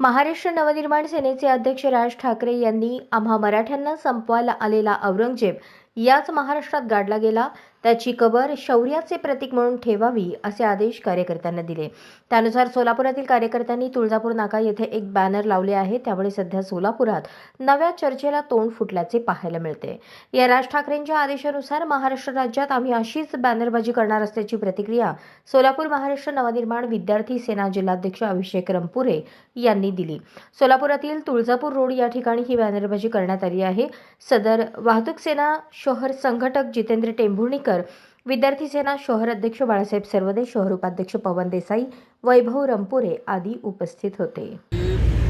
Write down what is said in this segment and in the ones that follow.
महाराष्ट्र नवनिर्माण सेनेचे अध्यक्ष राज ठाकरे यांनी आम्हा मराठ्यांना संपवायला आलेला औरंगजेब याच महाराष्ट्रात गाडला गेला. त्याची कबर शौर्याचे प्रतीक म्हणून ठेवावी असे आदेश कार्यकर्त्यांना दिले. त्यानुसार सोलापुरातील कार्यकर्त्यांनी तुळजापूर नाका येथे एक बॅनर लावले आहे. त्यामुळे सध्या सोलापुरात नव्या चर्चेला तोंड फुटल्याचे पाहायला मिळते. या राज ठाकरेंच्या आदेशानुसार महाराष्ट्र राज्यात आम्ही अशीच बॅनरबाजी करणार असल्याची प्रतिक्रिया सोलापूर महाराष्ट्र नवनिर्माण विद्यार्थी सेना जिल्हाध्यक्ष अभिषेक रंपुरे यांनी दिली. सोलापुरातील तुळजापूर रोड या ठिकाणी ही बॅनरबाजी करण्यात आली आहे. सदर वाहतूक सेना शहर संघटक जितेंद्र टेंभुर्णीकर विद्यार्थी सेना शहर अध्यक्ष बाळासाहेब सर्वदे शहर उपाध्यक्ष पवन देसाई वैभव रंपुरे आदी उपस्थित होते.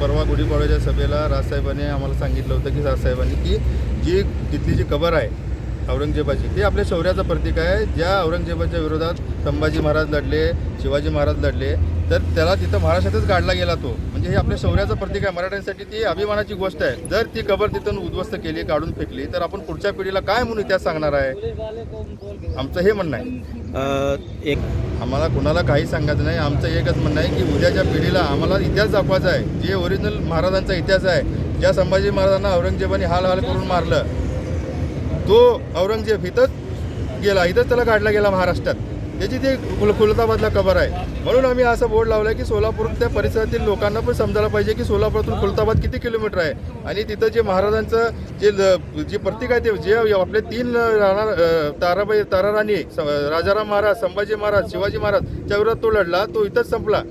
परवा गुढीपाडव्याच्या सभेला राजसाहेबांनी आम्हाला सांगितलं होतं की राजसाहेबांनी की जी तिथली जी कबर आहे औरंगजेबाची ती आपल्या शौर्याचं प्रतीक आहे. ज्या औरंगजेबाच्या विरोधात संभाजी महाराज लढले शिवाजी महाराज लढले तर त्याला तिथं महाराष्ट्रातच गाडला गेला तो. म्हणजे हे आपल्या शौर्याचं प्रतीक आहे. मराठ्यांसाठी ती अभिमानाची गोष्ट आहे. जर ती कबर तिथून उद्ध्वस्त केली काढून फेकली तर आपण पुढच्या पिढीला काय म्हणून इतिहास सांगणार आहे? आमचं हे म्हणणं आहे. एक आम्हाला कुणाला काही सांगायचं नाही. आमचं एकच म्हणणं आहे की उद्याच्या पिढीला आम्हाला इतिहास दाखवायचा आहे. जे ओरिजिनल महाराजांचा इतिहास आहे ज्या संभाजी महाराजांना औरंगजेबाने हाल हाल करून मारलं तो औरंगजेब इथंच गेला. इथंच त्याला काढला गेला महाराष्ट्रात. त्याची ते कुल खुलताबादला कबर आहे. म्हणून आम्ही असं बोर्ड लावलं की सोलापूर त्या परिसरातील लोकांना पण समजायला पाहिजे की सोलापुरातून खुलताबाद किती किलोमीटर आहे. आणि तिथं जे महाराजांचं जे ल- जे प्रतीक आहे ते जे आपले तीन राणा ताराबाई ताराराणी स- राजाराम महाराज संभाजी महाराज शिवाजी महाराज च्या विरोधात तो लढला तो इथंच संपला.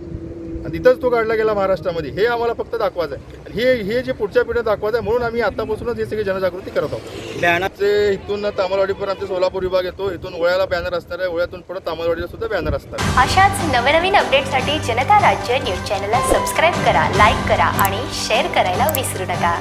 आणि तिथंच तो काढला गेला महाराष्ट्रामध्ये. हे आम्हाला फक्त दाखवायचं आहे. आणि हे हे जे पुढच्या पिढीत दाखवायचं आहे म्हणून आम्ही आतापासूनच हे सगळी जनजागृती करत आहोत. बॅनर आमचे इथून तामलवाडीपर्यंत आमचे सोलापूर विभाग येतो इथून ओळ्याला बॅनर असणार आहे ओळ्यातून पुढे तामलवाडीला सुद्धा बॅनर आहे. अशाच नवनवीन अपडेटसाठी जनता राज्य न्यूज चॅनलला सबस्क्राईब करा लाईक करा आणि शेअर करायला विसरू नका.